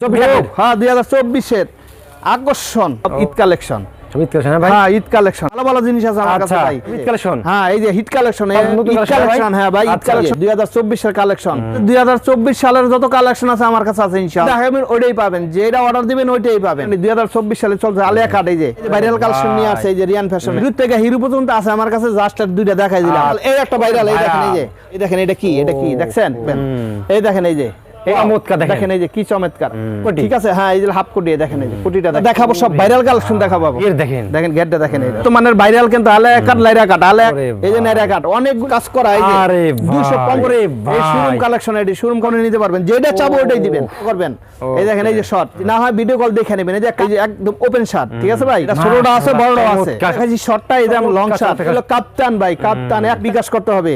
হ্যাঁ দুই হাজার চব্বিশের আকর্ষণ ঈদ কালেকশন। ভাই? হ্যাঁ ঈদ কালেকশন। ভালো ভালো জিনিস আছে আমার কাছে আচ্ছা ভাই। ঈদ কালেকশন? হ্যাঁ এই যে হিট কালেকশন ঈদ কালেকশন হ্যাঁ ভাই ঈদ আচ্ছা, কালেকশন। দুই হাজার চব্বিশের কালেকশন। দুই হাজার চব্বিশ সালের যত কালেকশন আছে আমার কাছে আছে ইনশাআল্লাহ। দেখাবেন ওইটাই পাবেন। যেটা অর্ডার দিবেন ওইটাই পাবেন। দুই হাজার চব্বিশ সালে চলছে আলিয়া কাট এই যে ভাইরাল কালেকশন নিয়ে আসছে এই যে রিয়ান ফ্যাশন হিরো থেকে হিরো পর্যন্ত আছে আমার কাছে জাস্ট দুইটা দেখাই দিলাম। এই একটা ভাইরাল এই দেখেন এই যে এই দেখেন এটা কি এটা কি দেখছেন? এই দেখেন এই যে দেখেন। দেখেন এই যে কি চমৎকার ঠিক আছে হ্যাঁ এই যে হাফ কোটি দেখেন এই যে কোটিটা দেখাবো সব ভাইরাল কালেকশন দেখাবো এর দেখেন দেখেন গেটটা দেখেন এই তো মানের ভাইরাল কিন্তু আলে কাট লাইরা কাট আলে এই যে নাইরা কাট অনেক কাজ করা এই যে আরে 215 এই শোরুম কালেকশন এটি শোরুম কোনে নিতে পারবেন যেটা চাবো ওটাই দিবেন করবেন এই দেখেন এই যে শর্ট না হয় ভিডিও কল দেখে নেবেন এই যে একদম ওপেন শর্ট ঠিক আছে ভাই এটা ছোটটা আছে বড়টা আছে শর্টটা এই যে লং কাপ্তান ভাই কাপ্তান এক বিকাশ করতে হবে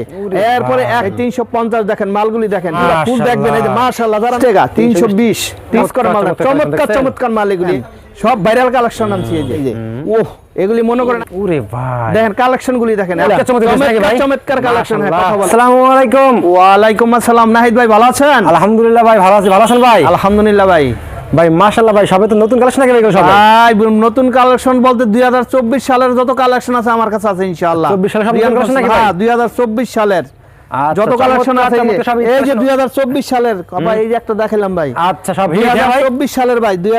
এরপরে এক 350 দেখেন মালগুলি দেখেন ফুল মাশাআল্লাহ। দেখবেন এই যে মাশাআল্লাহ যারা টাকা 320 পিস করে মাল চমৎকার, চমৎকার মাল এগুলি। সব ভাইরাল কালেকশন আনছি এই যে। ওহ এগুলি মনে করেন ওরে ভাই। দেখেন কালেকশন গুলি দেখেন চমৎকার, চমৎকার দেখছেন নাকি ভাই? চমৎকার কালেকশন হ্যাঁ আলাইকুম। আসসালাম নাহিদ ভাই ভালো আছেন? আলহামদুলিল্লাহ ভাই ভালো আছি ভালো আছেন ভাই? আলহামদুলিল্লাহ ভাই। ভাই মাশাআল্লাহ ভাই সবে তো নতুন কালেকশন নাকি ভাই সব? ভাই নতুন কালেকশন বলতে দুই হাজার চব্বিশ সালের যত কালেকশন আছে আমার কাছে আছে ইনশাআল্লাহ। 24 সালের সব নতুন নাকি হ্যাঁ দুই সালের। যত কালেকশন চমৎকার, আছে এই যে- চমৎকার সব এই যে collection। দুই সালের ভাই এই যে একটা দেখালাম ভাই আচ্ছা সব দুই হিট ভাই সালের ভাই দুই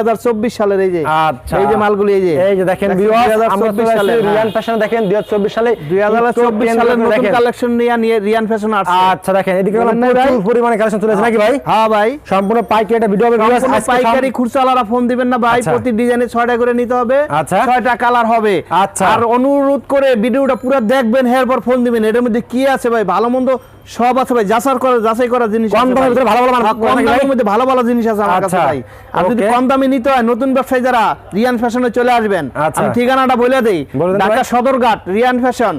সালের এই যে আচ্ছা এই যে মালগুলি এই যে এই যে দেখেন দেখেন, ভিউয়ার্স আমরা 2024 চলে রিয়ান হ্যাঁ। ফ্যাশন দেখেন 2024 সালে 2024 সালের নতুন কালেকশন নিয়ে নিয়ে রিয়ান ফ্যাশন আসছে আচ্ছা দেখেন এদিকে বলেন নাই ভাই? প্রচুর পরিমাণে কালেকশন চলে নাকি ভাই হ্যাঁ ভাই সম্পূর্ণ পাইকারি একটা ভিডিও হবে viewers, পাইকারি সব- ফোন দিবেন না ভাই। প্রতি ডিজাইনে ছয়টা করে নিতে হবে আচ্ছা। কালার হবে আচ্ছা। আর অনুরোধ করে ভিডিওটা পুরো দেখবেন এরপর ফোন দিবেন এটার মধ্যে কি আছে ভাই ভালো মন্দ সব আছে ভাই যাচার করে যাচাই করা জিনিস কম দামের ভিতরে ভালো ভালো কম দামের মধ্যে ভালো ভালো জিনিস আছে আমার কাছে আচ্ছা। ভাই। আর যদি কম দামে নিতে হয় নতুন ব্যবসায়ী যারা রিয়ান ফ্যাশনে চলে আসবেন আচ্ছা। আমি ঠিকানাটা বলে দেই। Dhaka Sadarghat Rian fashion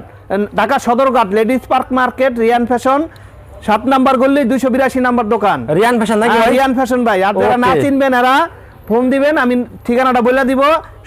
Dhaka Sadarghat ladies park market Rian fashion. সাত নাম্বার গল্লি দুইশো বিরাশি নাম্বার দোকান। রিয়ান ফ্যাশন হ্যাঁ, ভাই? রিয়ান ফ্যাশন ভাই। আর যারা না চিনবেন এরা ফোন দিবেন আমি ঠিকানাটা বলে দিব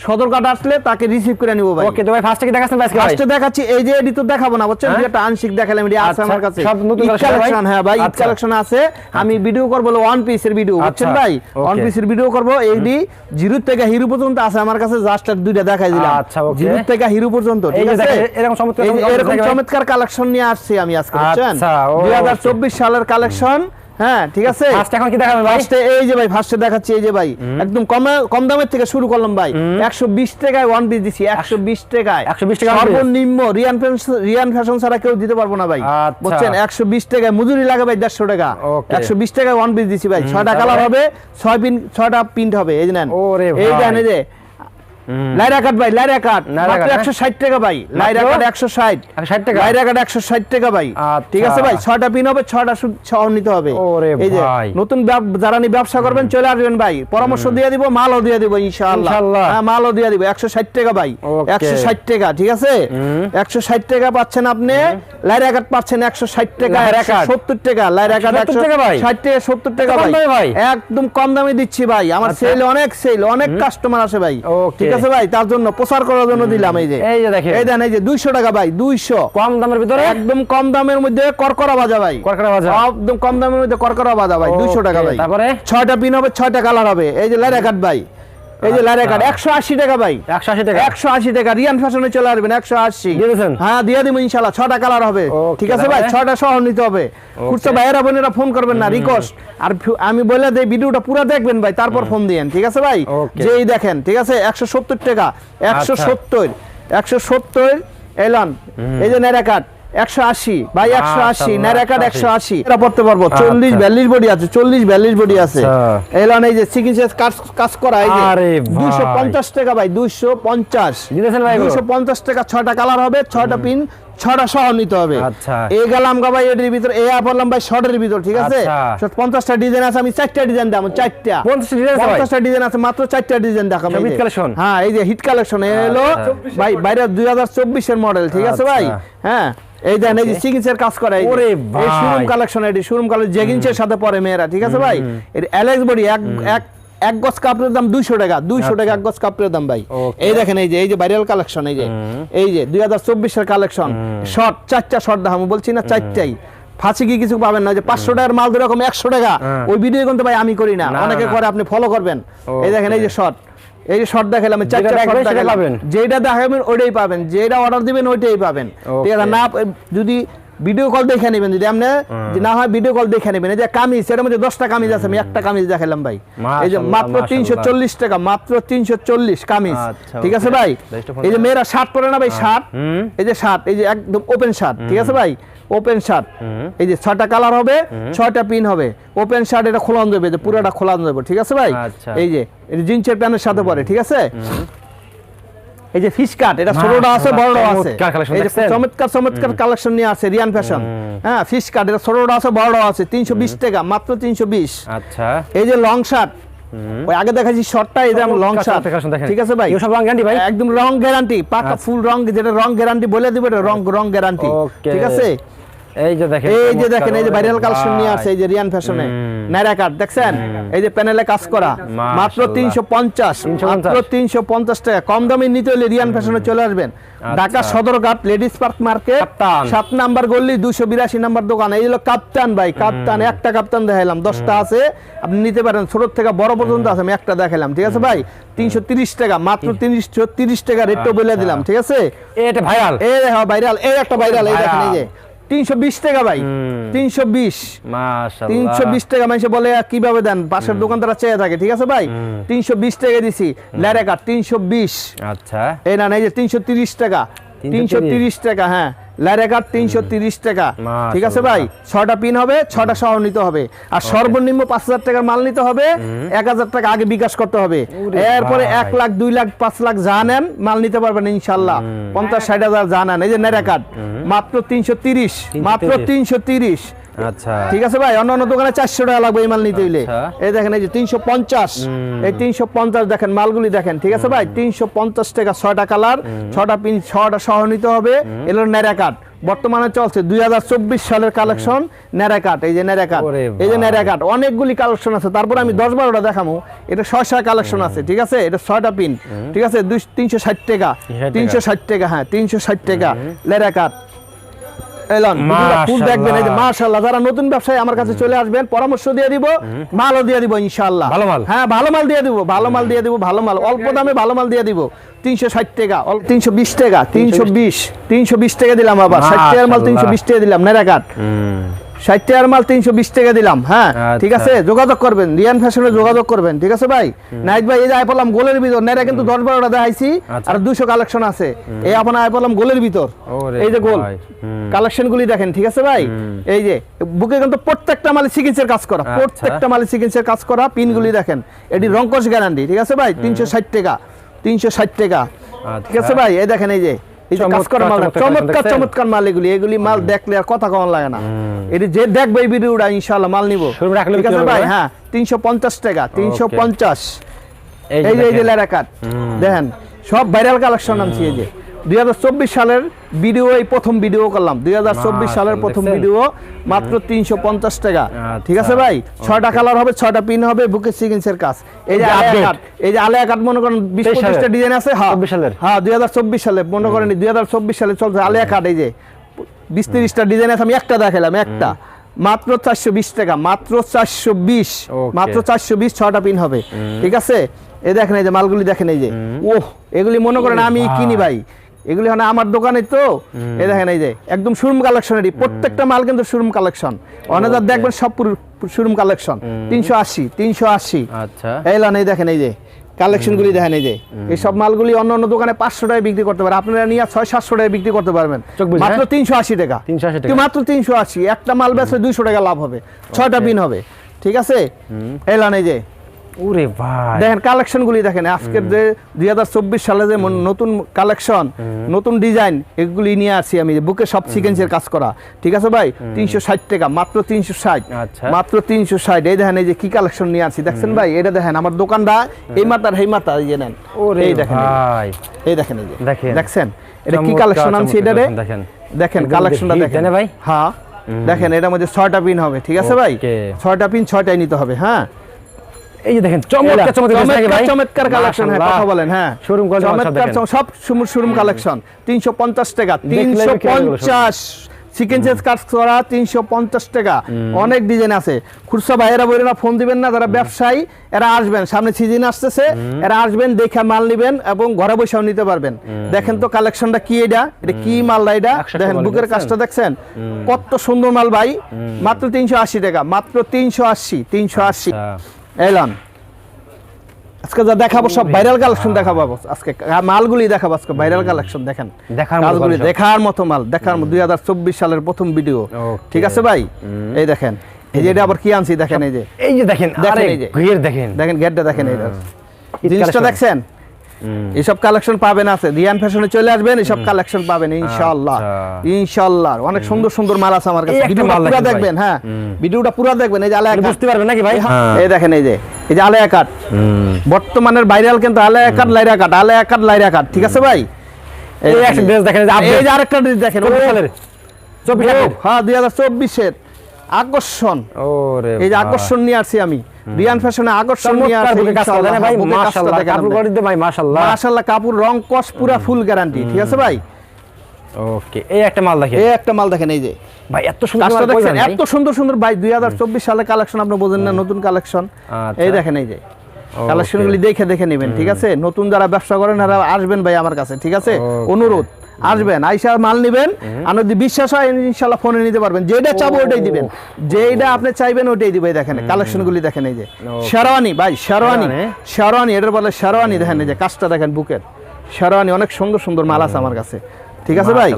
সদরঘাট আসলে তাকে রিসিভ করে নিব ভাই। ওকে তো ভাই ফার্স্টে কি দেখাচ্ছেন ভাই ফার্স্টে দেখাচ্ছি এই যে এডি তো দেখাবো না বুঝছেন? হ্যাঁ? দুই একটা আংশিক দেখালাম এডি আছে আচ্ছা, আমার কাছে। সব নতুন collection, হ্যাঁ ভাই ঈদ আচ্ছা। কালেকশন আছে। আমি ভিডিও করব ওয়ান পিসের ভিডিও বুঝছেন আচ্ছা, ভাই? ওয়ান. পিসের ভিডিও করব এইডি জিরো থেকে হিরো পর্যন্ত আছে আমার কাছে জাস্ট দুইটা দেখাই দিলাম। আচ্ছা, okay. জিরো থেকে হিরো পর্যন্ত ঠিক আছে? এরকম চমৎকার এরকম চমৎকার কালেকশন নিয়ে আসছি আমি আজকে বুঝছেন? আচ্ছা, ও, দুই হাজার চব্বিশ সালের কালেকশন হ্যাঁ ঠিক আছে? ফার্স্টে এখন কি দেখাবেন ভাই? ফার্স্টে এই যে ভাই ফার্স্টে দেখাচ্ছি এই যে ভাই। একদম কম কম দামের থেকে শুরু করলাম ভাই। একশো বিশ টাকায় ওয়ান পিস দিছি একশো বিশ টাকায়। 120 টাকা সর্বনিম্ন রিয়ান ফ্যাশন রিয়ান ফ্যাশন ছাড়া কেউ দিতে পারব না ভাই। আচ্ছা। বুঝছেন? একশো বিশ টাকায় মজুরি লাগে ভাই দেড়শো টাকা। Okay. একশো বিশ টাকায় ওয়ান পিস দিছি ভাই। ছয়টা তারপরে? কালার হবে ছয় পিন ছয়টা প্রিন্ট হবে এই যে নেন। এই এই যে। লাইরা কাট ভাই লাইরা কাট মাত্র কাট, একশো ষাট টাকা ভাই লাইরা কাট একশো ষাট। 160 টাকা? লাইরা কাট একশো ষাট টাকা ভাই। আচ্ছা। ঠিক আছে ভাই ছয়টা পিন হবে ছয়টা শুধু নিতে হবে। এই যে নতুন যারা নিয়ে ব্যবসা করবেন চলে আসবেন ভাই। পরামর্শ দিয়ে দিব মালও দিয়ে দিব ইনশাআল্লাহ। হ্যাঁ মালও দিয়ে দিব একশো ষাট টাকা ভাই। Okay. একশো ষাট টাকা ঠিক আছে? একশো ষাট টাকা পাচ্ছেন আপনি লাইরা কাট পাচ্ছেন একশো ষাট টাকা লাইরা একশো কাট। সত্তর টাকা লাইরা কাট 70 টাকা ভাই? ষাট টাকা সত্তর টাকা ভাই। একদম কম দামে দিচ্ছি ভাই। আমার আচ্ছা। সেল অনেক সেল অনেক কাস্টমার আসে ভাই। Okay. ঠিক আছে ভাই তার জন্য প্রচার করার জন্য দিলাম এই যে। এই যে দেখেন। এই দেন এই যে দুইশো টাকা ভাই দুইশো। কম দামের ভিতরে? একদম কম দামের মধ্যে করকরা বাজা ভাই। করকরা বাজা। একদম কম দামের মধ্যে করকরা বাজা ভাই দুইশো টাকা ভাই। তারপরে? 6টা পিন হবে 6টা কালার হবে। এই যে লাইরা কাট ভাই। এই যে লাইরা কাট একশো আশি টাকা ভাই। 180 টাকা। একশো আশি টাকা রিয়ান ফ্যাশনে চলে আসবেন একশো আশি। দিয়েছেন? হ্যাঁ দিয়ে দিব ইনশাল্লাহ ছটা কালার হবে। ঠিক আছে ভাই? ছয়টা সহ নিতে হবে। খুচরা ভাইয়েরা বোনেরা ফোন করবেন না রিকোয়েস্ট আর আমি বলে দেই ভিডিওটা পুরো দেখবেন ভাই তারপর ফোন দিয়েন ঠিক আছে ভাই. যেই দেখেন ঠিক আছে একশো সত্তর টাকা একশো আচ্ছা। সত্তর একশো সত্তর এলন। এই যে নেরা কাট একশো আশি ভাই একশো আশি মাশাআল্লাহ, নেরা কাট 180 একশো আশি এটা পড়তে পারব চল্লিশ আচ্ছা। বিয়াল্লিশ বডি আছে চল্লিশ বিয়াল্লিশ বডি আছে আচ্ছা। এলন এই যে চিকিৎসা কাজ কাজ করা এই যে আরে ভাই। পঞ্চাশ টাকা ভাই দুইশো পঞ্চাশ এগুলো? পঞ্চাশ টাকা ছয়টা কালার হবে ছয়টা পিন ছয়টা সহ নিতে হবে আচ্ছা। এই গেলাম গা ভাই এটির ভিতর এ বললাম ভাই শর্টের ভিতর ঠিক আছে আচ্ছা। পঞ্চাশটা ডিজাইন আছে আমি চারটা ডিজাইন দেবো চারটা 50 design আছে ভাই? পঞ্চাশটা ডিজাইন আছে মাত্র চারটা ডিজাইন দেখাবো hit যে। collection? হ্যাঁ এই যে হিট কালেকশন এলো আচ্ছা। ভাই বাইরে দুই হাজার চব্বিশের মডেল ঠিক আছে ভাই আচ্ছা। হ্যাঁ এই দেন এই যে সিগনেচার কাজ করে ওরে এই। শোরুম কালেকশন এটি শোরুম কালেকশন জেগিন্সের সাথে পরে মেয়েরা ঠিক আছে ভাই এর অ্যালেক্স বডি এক এক এক গজ কাপড়ের দাম দুইশো টাকা দুইশো টাকা এক গজ কাপড়ের দাম ভাই। এই দেখেন এই যে এই যে ভাইরাল কালেকশন এই যে। এই যে দুই হাজার চব্বিশের কালেকশন শর্ট চারটা শর্ট দাম বলছি না চারটাই। ফাঁসি কি কিছু পাবেন না যে পাঁচশো টাকার মাল ধরে রকম একশো টাকা। হ্যাঁ। ওই ভিডিও কিন্তু ভাই আমি করি না। অনেকে করে আপনি ফলো করবেন। এই দেখেন এই যে শর্ট এই যে শর্ট দেখালাম আমি চারটা যেটা শর্ট দেখালাম যেটা দেখাবেন ওইটাই পাবেন। যেটা অর্ডার দিবেন ওইটাই পাবেন। ঠিক আছে না যদি ভিডিও কল দেখে নেবেন যদি আপনি যে না হয় ভিডিও কল দেখে নেবেন। এই যে কামিজ এর মধ্যে দশটা কামিজ আছে আমি একটা কামিজ দেখালাম ভাই। এই যে মাত্র তিনশো। চল্লিশ টাকা মাত্র তিনশো চল্লিশ কামিজ। আচ্ছা, ঠিক আছে ভাই? এই যে। মেয়েরা শার্ট পরে না ভাই শার্ট। এই যে শার্ট এই যে একদম ওপেন শার্ট ঠিক আছে ভাই? ওপেন শার্ট এই যে ছয়টা কালার হবে ছয়টা পিন হবে। ওপেন শার্ট এটা খোলানো যাবে যে পুরোটা খোলানো যাবে ঠিক আছে ভাই? আচ্ছা। এই যে এই যে জিন্সের প্যান্টের সাথে পরে ঠিক আছে? এই যে ফিশ কাট এটা ছোটটা আছে বড়টা আছে। চমৎকার? চমৎকার কালেকশন নিয়ে আছে রিয়ান ফ্যাশন হ্যাঁ ফিশ কাট এটা ছোটটা আছে বড়টা আছে তিনশো বিশ টাকা মাত্র তিনশো বিশ। আচ্ছা। এই যে লং শার্ট ওই আগে দেখাচ্ছি শর্টটা এই যে লং শার্ট ঠিক আছে ভাই? সব রং ভাই? একদম রং গ্যারান্টি পাকা ফুল রং যেটা রং গ্যারান্টি বলে দিবে এটা রং রং গ্যারান্টি ঠিক আছে? এই যে দেখেন এই যে দেখেন এই যে ভাইরাল কালেকশন নিয়ে আসছে এই যে রিয়ান ফ্যাশনে নাইরা কাট দেখছেন? এই যে প্যানেলে কাজ করা মাত্র 350 মাত্র তিনশো পঞ্চাশ টাকা। কম দামে নিতে হলে রিয়ান ফ্যাশনে চলে আসবেন। Dhaka Sadarghat ladies park market কাপ্তান। সাত নাম্বার গল্লি দুশো বিরাশি নাম্বার দোকান। এই হলো কাপ্তান ভাই কাপ্তান একটা কাপ্তান দেখাইলাম। দশটা আছে আপনি নিতে পারেন। ছোট থেকে বড় পর্যন্ত আছে আমি একটা দেখাইলাম ঠিক আছে ভাই? তিনশো তিরিশ টাকা মাত্র তিনশো তিরিশ টাকা রেটটা বলে দিলাম ঠিক আছে? এটা ভাইরাল এই দেখো ভাইরাল এই একটা ভাইরাল এই দেখেন এই যে। তিনশো বিশ টাকা ভাই। তিনশো বিশ। তিনশো বিশ টাকা মানুষে বলে কীভাবে দেন? পাশের দোকানদারা চেয়ে থাকে ঠিক আছে ভাই? তিনশো বিশ টাকা দিছি লেরে কাট তিনশো বিশ। আচ্ছা। এই না না, এই যে তিনশো তিরিশ টাকা। তিনশো তিরিশ টাকা হ্যাঁ। লাইরে কাট তিনশো তিরিশ টাকা। ঠিক আছে ভাই? ছটা পিন হবে ছটা সহ নিতে হবে। আর সর্বনিম্ন পাঁচ হাজার টাকার মাল নিতে হবে। এক হাজার টাকা আগে বিকাশ করতে হবে। এরপরে এক লাখ দুই লাখ পাঁচ লাখ যা নেন মাল নিতে পারবেন ইনশাল্লাহ পঞ্চাশ ষাট হাজার যা নেন। এই যে নেরা কার্ড মাত্র তিনশো তিরিশ মাত্র তিনশো তিরিশ। আচ্ছা। ঠিক আছে ভাই অন্য অন্য দোকানে চারশো টাকা লাগবে এই মাল নিতে হইলে। আচ্ছা। এই দেখেন এই যে তিনশো পঞ্চাশ। এই তিনশো পঞ্চাশ দেখেন মালগুলি দেখেন ঠিক আছে ভাই? তিনশো পঞ্চাশ টাকা ছয়টা কালার ছটা পিন ছটা সহ নিতে হবে। বর্তমানে চলছে দুই সালের কালেকশন কাট এই যে নেরা কাট এই যে কাট অনেকগুলি কালেকশন আছে। তারপর আমি দশ বারোটা দেখাবো এটা ছয় ছয় কালেকশন আছে ঠিক আছে? এটা ছয়টা পিন ঠিক আছে? দুই তিনশো ষাট টাকা। 360 টাকা। তিনশো ষাট টাকা হ্যাঁ তিনশো ষাট টাকা লেরা কাট এলন ফুল দেখবেন এই যে মাশাআল্লাহ। যারা নতুন ব্যবসায়ী আমার কাছে চলে আসবেন পরামর্শ দিয়ে দিব মালও দিয়ে দিব ইনশাআল্লাহ। ভালো মাল? হ্যাঁ ভালো মাল দিয়ে দিব ভালো মাল দিয়ে দিব ভালো মাল। অল্প দামে ভালো মাল দিয়ে দিব তিনশো ষাট টাকা তিনশো বিশ টাকা তিনশো বিশ। তিনশো বিশ টাকা দিলাম আবার ষাট টাকার মাল তিনশো বিশ টাকা দিলাম নেরা কাট ষাট টাকার মাল তিনশো বিশ টাকা দিলাম হ্যাঁ? আচ্ছা। ঠিক আছে? যোগাযোগ করবেন রিয়ান ফ্যাশনে যোগাযোগ করবেন ঠিক আছে ভাই? নাইট ভাই এই যে পেলাম গোলের ভিতর নেরা কিন্তু দশ বারোটা দেখাইছি আচ্ছা। আর দুশো কালেকশন আছে। এই আপনার পেলাম গোলের ভিতর। এই যে গোল। কালেকশন গুলি দেখেন ঠিক আছে ভাই? এই যে বুকে কিন্তু প্রত্যেকটা মালে সিকিন্সের কাজ করা আচ্ছা। প্রত্যেকটা মালে সিকিন্সের কাজ করা পিন গুলি দেখেন। এটি রঙ্কশ গ্যারান্টি ঠিক আছে ভাই? তিনশো ষাট টাকা তিনশো ষাট টাকা। ঠিক আছে। ভাই? এই দেখেন এই যে চমৎকার, মাল চমৎকার এগুলি এগুলি মাল দেখলে আর কথা কম লাগে না। এটি যে দেখবে এই ভিডিওটা ইনশাআল্লাহ মাল নিব। ঠিক আছে ভাই? হ্যাঁ তিনশো পঞ্চাশ টাকা তিনশো পঞ্চাশ। এই যে এই যে দেখেন। লেরা কাট দেখেন সব ভাইরাল কালেকশন আনছি এই যে। দুই হাজার চব্বিশ সালের ভিডিও এই প্রথম ভিডিও করলাম। দুই হাজার চব্বিশ সালের প্রথম ভিডিও মাত্র তিনশো পঞ্চাশ টাকা। আচ্ছা, ঠিক আছে ভাই? ছয়টা কালার হবে ছয়টা পিন হবে বুকে সিকেন্সের কাজ। এই যে আলিয়া কাট এই যে আলিয়া কাট মনে করেন বিশ পঁচিশটা ডিজাইন আছে? হ্যাঁ। সালের। হ্যাঁ দুই হাজার চব্বিশ সালে মনে করেন দুই হাজার চব্বিশ সালে চলছে আলিয়া কাট এই যে বিশ তিরিশটা ডিজাইন আছে আমি একটা দেখালাম একটা। মাত্র চারশো বিশ টাকা মাত্র চারশো বিশ মাত্র চারশো বিশ ছটা পিন হবে। ঠিক আছে? এই দেখেন এই যে মালগুলি দেখেন এই যে। ওহ এগুলি মনে করেন আমি কিনি ভাই। এগুলি মানে আমার দোকানে তো। এই দেখেন এই যে একদম শোরুম কালেকশনেরই প্রত্যেকটা মাল কিন্তু শোরুম কালেকশন অনেক দেখবেন সব শোরুম কালেকশন তিনশো আশি তিনশো আশি। আচ্ছা। এই লান এই দেখেন এই যে কালেকশন গুলি দেখেন এই যে এই সব মালগুলি অন্য অন্য দোকানে পাঁচশো টাকায় বিক্রি করতে পারে। আপনারা নিয়ে ছয় সাতশো টাকায় বিক্রি করতে পারবেন। মাত্র হ্যাঁ? তিনশো আশি টাকা। 380 টাকা। মাত্র তিনশো আশি? একটা মাল বেচলে দুইশো টাকা লাভ হবে। ছয়টা পিন হবে। ঠিক আছে? এই লান এই যে ওরে ভাই। দেখেন কালেকশন গুলি দেখেন আজকের যে দুই হাজার চব্বিশ সালে যে নতুন কালেকশন নতুন ডিজাইন এগুলি নিয়ে আসি আমি বুকে সব সিকেন্সের কাজ করা। ঠিক আছে ভাই? তিনশো ষাট টাকা মাত্র তিনশো ষাট। আচ্ছা। মাত্র তিনশো ষাট। এই দেখেন এই যে কি কালেকশন নিয়ে আসি দেখছেন ভাই? এটা দেখেন আমার দোকানটা এই মাতার এই মাতা এই নেন। ওরে এই দেখেন এই দেখেন এই যে। দেখছেন? এটা কি কালেকশন আনছি এটা রে দেখেন। দেখেন। কালেকশনটা দেখেন। ভাই? হ্যাঁ। দেখেন এটার মধ্যে ছয়টা পিন হবে ঠিক আছে ভাই? ছয়টা পিন ছয়টাই নিতে হবে হ্যাঁ? এই যে দেখেন চমৎকার চমৎকার ভাই? চমৎকার কালেকশন হ্যাঁ কথা বলেন হ্যাঁ। শোরুম চমৎকার সব শোরুম কালেকশন তিনশো পঞ্চাশ টাকা দেখলে তিনশো আমি কিনবো এগুলো সব। পঞ্চাশ সিকেন্সেস কাজ করা তিনশো পঞ্চাশ টাকা। অনেক ডিজাইন আছে। খুচরা ভাইয়েরা ফোন দিবেন না যারা ব্যবসায়ী এরা আসবেন। সামনে সিজন আসতেছে এরা আসবেন দেখে মাল নিবেন এবং ঘরে বসেও নিতে পারবেন। দেখেন তো কালেকশনটা কি এটা? এটা কি মাল এটা? দেখেন বুকের কাজটা দেখছেন? কত সুন্দর মাল ভাই। মাত্র তিনশো আশি টাকা মাত্র তিনশো আশি তিনশো আশি। আচ্ছা। এলাম আজকে যা দেখাবো সব ভাইরাল কালেকশন দেখাবো আজকে মালগুলি দেখাবো আজকে ভাইরাল কালেকশন দেখেন। দেখার মতো দেখার মতো মাল দেখার মতো দুই হাজার চব্বিশ সালের প্রথম ভিডিও ঠিক আছে ভাই? এই দেখেন এই যে এটা আবার কি আনছি দেখেন এই যে। এই যে দেখেন দেখেন এই যে। দেখেন। দেখেন গেটটা দেখেন এই জিনিসটা। দেখছেন? এইসব কালেকশন পাবেন আছে। রিয়ান ফ্যাশনে চলে আসবেন এইসব কালেকশন পাবেন ইনশাআল্লাহ। আচ্ছা। ইনশাআল্লাহ। অনেক সুন্দর সুন্দর মাল আছে আমার কাছে। ভিডিওটা পুরো দেখবেন হ্যাঁ। ভিডিওটা পুরো দেখবেন এই যে আলে বুঝতে পারবেন নাকি ভাই? হ্যাঁ। এই দেখেন এই যে এই যে আলেয়া কাট বর্তমানের ভাইরাল কিন্তু আলেয়া কাট লাইরা কাট আলেয়া কাট লাইরা কাট ঠিক আছে ভাই? এই একটা ড্রেস দেখেন এই যে আরেকটা ড্রেস দেখেন চব্বিশ সালের। চব্বিশ হ্যাঁ দুই হাজার চব্বিশের। আকর্ষণ। ওরে এই যে আকর্ষণ নিয়ে আসছি আমি। রিয়ান ফ্যাশনে ভাই মাশাআল্লাহ কাপড় ভাই মাশাআল্লাহ। মাশাআল্লাহ কাপড় রং কস পুরা ফুল গ্যারান্টি ঠিক আছে ভাই? ওকে এই একটা মাল দেখেন। এই একটা মাল দেখেন এই যে। ভাই এত সুন্দর? এত ভাই সালে কালেকশন আপনি বোঝেন না নতুন কালেকশন আচ্ছা। এই দেখেন এই যে। কালেকশন গুলি দেখে দেখে নেবেন ঠিক আছে? নতুন যারা ব্যবসা করেন তারা আসবেন ভাই আমার কাছে ঠিক আছে? অনুরোধ। আসবেন আইসা মাল নিবেন আর যদি বিশ্বাস হয় ইনশাল্লাহ ফোনে নিতে পারবেন। যেটা চাবো ওটাই দিবেন। যেটা আপনি চাইবেন ওটাই দিবে দেখেন কালেকশন গুলি দেখেন এই যে। শেরওয়ানি ভাই শেরওয়ানি। শেরওয়ানি? এটার বলে শেরওয়ানি দেখেন এই যে কাজটা দেখেন বুকের। শেরওয়ানি অনেক সুন্দর সুন্দর মাল আছে আমার কাছে। ঠিক আছে ভাই।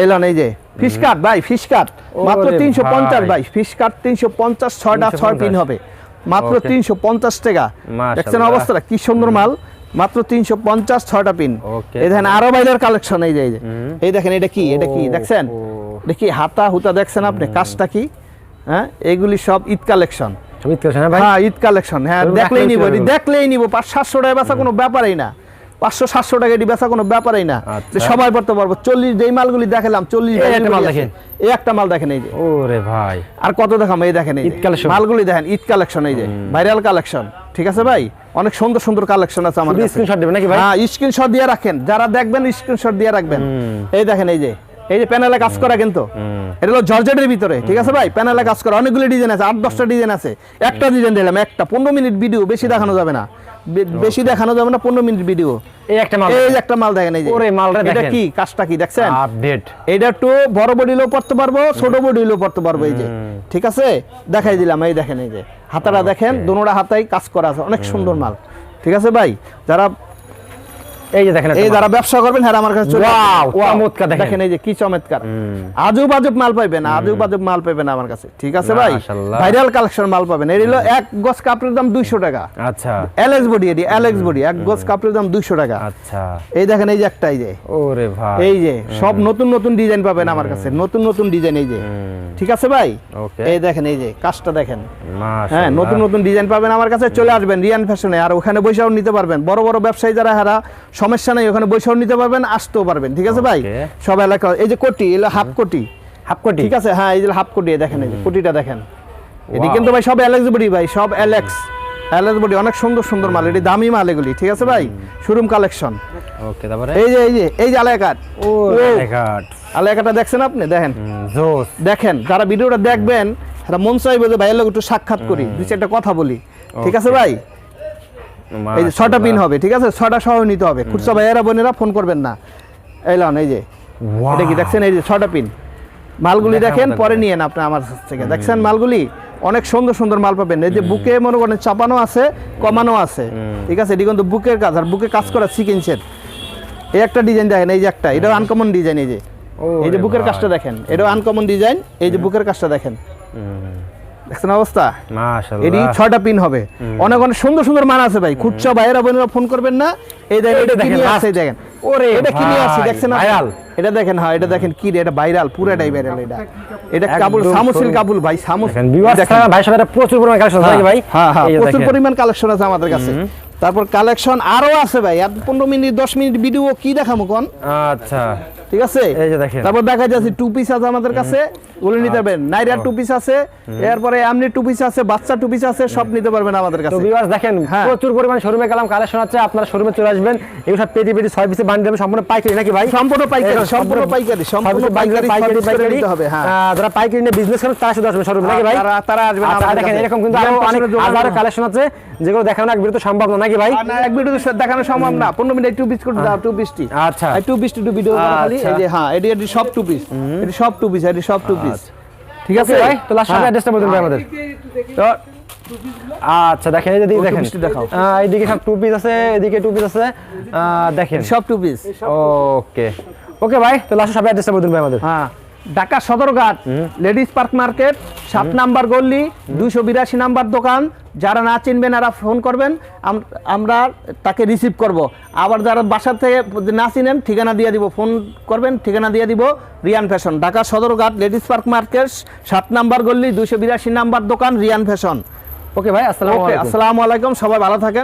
এইলান এই যে ফিশ কাট ভাই ফিশ কাট মাত্র তিনশো পঞ্চাশ ভাই। ফিশ কাট তিনশো পঞ্চাশ ছয়টা ছয় পিন হবে। মাত্র. তিনশো পঞ্চাশ টাকা। দেখছেন অবস্থাটা কি সুন্দর মাল। মাত্র তিনশো পঞ্চাশ ছয়টা পিন এই দেখেন আরও বাইরের কালেকশন এই যে এই দেখেন এটা কি? এটা কি? দেখছেন? ও। এটা কি? হাতা হুতা দেখছেন আপনি? কাজটা কি? হ্যাঁ? এগুলি সব ঈদ কালেকশন ভাই? হ্যাঁ ঈদ কালেকশন হ্যাঁ দেখলেই নিব দেখলেই নিব। পাঁচ সাতশো টাকা বেচা কোনো ব্যাপারই না। পাঁচশো সাতশো টাকা এটি বেচা কোনো ব্যাপারই না। আচ্ছা। সবাই পড়তে পারব। চল্লিশ যেই মালগুলি দেখালাম চল্লিশ মাল দেখেন। এই একটা মাল দেখেন এই যে। ওরে ভাই। আর কত দেখাম এই দেখেন এই। মালগুলি দেখেন ঈদ কালেকশন এই যে। ভাইরাল কালেকশন ঠিক আছে ভাই? অনেক সুন্দর সুন্দর কালেকশন আছে আমার স্ক্রিনশট দিবেন নাকি ভাই? হ্যাঁ স্ক্রিনশট দিয়ে রাখেন। যারা দেখবেন স্ক্রিনশট দিয়ে রাখবেন। এই দেখেন এই যে এই যে প্যানেলে কাজ করা কিন্তু। এটা হলো জর্জেটের ভিতরে ঠিক আছে ভাই? প্যানেলে কাজ করা অনেকগুলো ডিজাইন আছে আট দশটা ডিজাইন আছে। একটা ডিজাইন দিলাম একটা। পনেরো মিনিট ভিডিও বেশি দেখানো যাবে না। বেশি দেখানো যাবে না পনেরো মিনিট ভিডিও এই একটা মাল এই একটা মাল দেখেন এই যে। ওরে মালটা এটা কি? কাজটা কি? দেখছেন? আপডেট এটা একটু বড় বডিলেও পড়তে পারব ছোট বডিলেও পড়তে পারব এই যে। ঠিক আছে? দেখাই দিলাম এই দেখেন এই যে। হাতাটা দেখেন দোনোটা হাতাই কাজ করা আছে। অনেক সুন্দর মাল। ঠিক আছে ভাই? যারা এই যে দেখেন এই যারা ব্যবসা করবেন হ্যাঁ আমার কাছে চলে Wow, আসবেন। Wow, চমৎকার দেখেন। দেখেন এই যে কি চমৎকার। আজব আজব মাল পাইবেন আজব আজব মাল পাইবেন আমার কাছে। ঠিক আছে ভাই? ভাইরাল কালেকশন মাল পাবেন। এই হলো এক গজ কাপড়ের দাম দুইশো টাকা। আচ্ছা। এলএক্স বডি এটি এলএক্স বডি এক গজ কাপড়ের দাম দুইশো টাকা। আচ্ছা। এই দেখেন এই যে একটা এই যে। ওরে ভাই। এই যে সব নতুন নতুন ডিজাইন পাবেন আমার কাছে। নতুন নতুন ডিজাইন এই যে। ঠিক আছে ভাই? এই দেখেন এই যে কাজটা দেখেন। হ্যাঁ নতুন নতুন ডিজাইন পাবেন আমার কাছে। চলে আসবেন রিয়ান ফ্যাশনে। আর ওখানে বৈশাও নিতে পারবেন। বড় বড় ব্যবসায়ী যারা হারা সমস্যা নাই ওখানে বৈশাও নিতে পারবেন আসতেও পারবেন ঠিক আছে ভাই? সব এলাকা এই যে কোটি এলো হাফ কোটি। হাফ কোটি? ঠিক আছে হ্যাঁ এই যে হাফ কোটি দেখেন এই যে কোটিটা দেখেন। এটি কিন্তু ভাই সব এলএক্স বডি ভাই সব এলএক্স এলএক্স বডি অনেক সুন্দর সুন্দর মাল এটি দামি মাল এগুলি ঠিক আছে ভাই? শোরুম কালেকশন ওকে তারপরে? এই যে এই যে এই যে আলাইকাট ও। দেখাট আলাইকাটা দেখছেন আপনি? দেখেন। জোস। দেখেন যারা ভিডিওটা দেখবেন তারা মন চাইবে যে ভাইয়ের লোক একটু সাক্ষাৎ করি দুই চারটা কথা বলি ঠিক আছে ভাই? এই যে ছটা পিন হবে ঠিক আছে? ছটা সহ নিতে হবে। খুচরা ভাইয়েরা বোনেরা ফোন করবেন না। এই লন এই যে। এটা কি দেখছেন? এই যে ছটা পিন মালগুলি দেখেন পরে নিয়েন আপনি আমার থেকে। দেখছেন মালগুলি? অনেক সুন্দর সুন্দর মাল পাবেন। এই যে বুকে মনে করেন চাপানো আছে কমানো আছে। ঠিক আছে? এটি কিন্তু বুকের কাজ আর বুকে কাজ করা সিকেন্সের এই একটা ডিজাইন দেখেন এই যে একটা। এটাও আনকমন ডিজাইন এই যে। এই যে বুকের। কাজটা দেখেন। এটা আনকমন ডিজাইন এই যে বুকের কাজটা দেখেন। দেখছেন অবস্থা? এটি ছয়টা পিন হবে। অনেক অনেক সুন্দর সুন্দর মান আছে ভাই। খুচরা ভাইয়েরা বোনেরা ফোন করবেন না। এই দেখেন এটা আছে দেখেন। ওরে এটা কি নিয়ে আসছে দেখছেন viral। এটা দেখেন হ্যাঁ এটা দেখেন কি রে এটা ভাইরাল পুরাটাই ভাইরাল এটা। এটা কাবুল সামুসিল কাবুল ভাই সামুস। দেখেন ভাই প্রচুর পরিমাণে কালেকশন আছে ভাই। হ্যাঁ হ্যাঁ প্রচুর পরিমাণ কালেকশন আছে আমাদের কাছে। তারপর কালেকশন আরও আছে ভাই। আর পনেরো মিনিট দশ মিনিট ভিডিও কি দেখামো কোন? আচ্ছা। ঠিক আছে? এই যে দেখেন। তারপর দেখা যাচ্ছে টু পিস আছে আমাদের কাছে ওগুলো নিতে পারবেন। নাইরার টু পিস আছে এরপরে এমনি টু পিস আছে বাচ্চা টু পিস আছে সব নিতে পারবেন আমাদের কাছে। তো ভিউয়ার্স দেখেন হ্যাঁ। প্রচুর পরিমাণ শোরুমে গেলাম কালেকশন আছে আপনারা শোরুমে চলে আসবেন। এগুলো সব পেটি পেটি ছয় পিসে বান্ডিল হবে সম্পূর্ণ পাইকারি নাকি ভাই? সম্পূর্ণ পাইকারি সম্পূর্ণ পাইকারি সম্পূর্ণ পাইকারি পাইকারি পাইকারি হবে হ্যাঁ। যারা পাইকারি নিয়ে বিজনেস করেন তারা শুধু আসবে শোরুমে নাকি ভাই? তারা- তারা আসবে আচ্ছা, দেখেন এরকম কিন্তু আরও অনেক হাজার কালেকশন আছে যেগুলো দেখানো এক তো সম্ভব না নাকি ভাই? এক ভিডিও দেখানো সম্ভব না পনেরো মিনিট টু পিস করে দাও টু। পিসটি আচ্ছা টু পিস টু ভিডিও খালি। আচ্ছা। এই যে হ্যাঁ এটি এটি সব টু পিস এটি সব টু পিস এটি সব টু পিস ঠিক আছে ভাই তো লাস্ট হ্যাঁ। অ্যাড্রেসটা বলুন আমাদের তো আচ্ছা দেখেন এই দিকে দেখেন। দেখাও। এইদিকে সব টু পিস আছে এদিকে টু পিস আছে। আহ, দেখেন। সব টু পিস ওকে ওকে ভাই তো লাস্ট সবাই অ্যাড্রেসটা বলুন ভাই আমাদের। হ্যাঁ। Dhaka Sadarghat ladies park market সাত নাম্বার গল্লি দুইশো বিরাশি নাম্বার দোকান। যারা না চিনবেন এরা ফোন করবেন। আম- আমরা তাকে রিসিভ করব। আবার যারা বাসার থেকে না চিনেন ঠিকানা দিয়ে দিব। ফোন করবেন ঠিকানা দিয়ে দিব। Rian fashion Dhaka Sadarghat ladies park market সাত নাম্বার গল্লি দুইশো বিরাশি নাম্বার দোকান রিয়ান ফ্যাশন। ওকে ভাই আসসালামু আসসালামু আলাইকুম সবাই ভালো থাকেন।